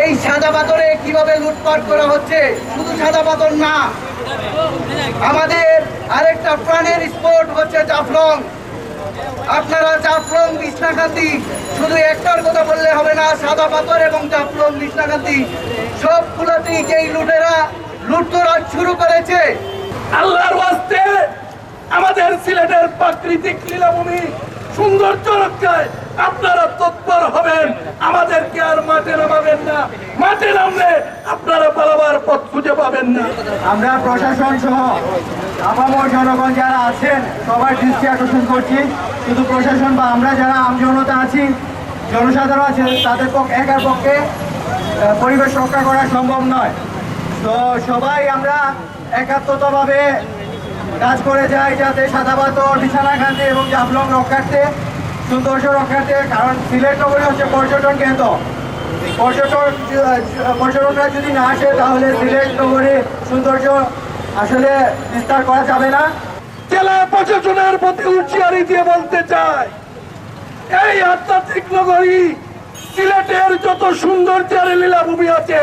এই সাদা পাথরে কীভাবে লুটপাট করা হচ্ছে? শুধু সাদা পাথর না, আমাদের আরেকটা প্রাণের স্পোর্ট হচ্ছে জাফলং। আপনারা জাফলং কৃষ্ণাকান্তি, শুধু একটার কথা বললে হবে না, সাদা পাথর এবং জাফলং কৃষ্ণাকান্তি, সবগুলোতেই যেই লুটেরা লুটতরাজ শুরু করেছে। আল্লাহর ওয়াস্তে আমাদের সিলেটের প্রাকৃতিক লীলাভূমি সৌন্দর্য রক্ষায় আপনারা তৎপর হবেন। আমাদেরকে আর মাঠে নামাবেন না মাঠে নামলে আপনারা পালাবার পথ খুঁজে পাবেন না আমরা প্রশাসন সহ আপামর জনগণ যারা আছেন, সবার দৃষ্টি আকর্ষণ করছি। শুধু প্রশাসন বা আমরা যারা আমজনতা আছি, জনসাধারণ আছে, তাদের পক্ষে একার পক্ষে পরিবেশ রক্ষা করা সম্ভব নয়। তো সবাই আমরা একাত্মতভাবে কাজ করে যাই যাতে সাদা পাথর বিছানাকান্তি এবং জাফলং রক্ষার্থে সৌন্দর্য রক্ষার্থে, কারণ সিলেট নগরী হচ্ছে পর্যটন কেন্দ্র। পর্যটন পর্যটকরা যদি না আসে, তাহলে সিলেট নগরী সৌন্দর্য আসলে বিস্তার করা যাবে না। জেলা প্রশাসনের প্রতি হুঁশিয়ারি দিয়ে বলতে চাই, এই আধ্যাত্মিক নগরী সিলেটের যত সুন্দর সৌন্দর্যের লীলাভূমি আছে,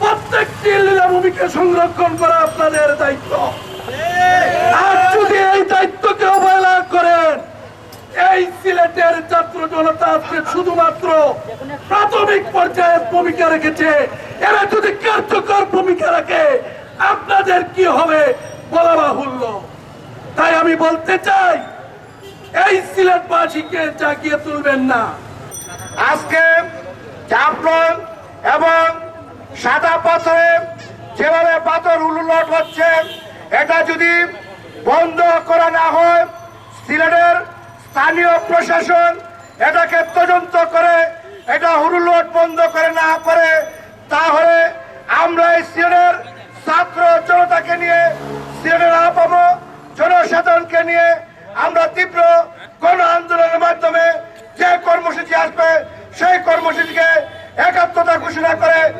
প্রত্যেকটি লীলাভূমিকে সংরক্ষণ করা আপনাদের দায়িত্ব আর যদি এই দায়িত্বকে অবহেলা করেন সিলেটের ছাত্র জনতা আজকে শুধুমাত্র প্রাথমিক পর্যায়ে ভূমিকা রেখেছে। এরা যদি কার্যকর ভূমিকা রাখে, আপনাদের কি হবে বলা বাহুল্য। তাই আমি বলতে চাই, এই সিলেটবাসীকে জাগিয়ে তুলবেন না। আজকে জাফলং এবং সাদা পাথরে যেভাবে পাথর উলুলট হচ্ছে, এটা যদি বন্ধ করা না হয়, সিলেটের স্থানীয় প্রশাসন এটাকে তদন্ত করে, এটা হুরুলোট বন্ধ করে না করে, তাহলে আমরা এই সিলেটের ছাত্র জনতাকে নিয়ে সিলেটের আপাম জনসাধারণকে নিয়ে আমরা তীব্র গণ আন্দোলনের মাধ্যমে যে কর্মসূচি আসবে, সেই কর্মসূচিকে একাত্মতা ঘোষণা করে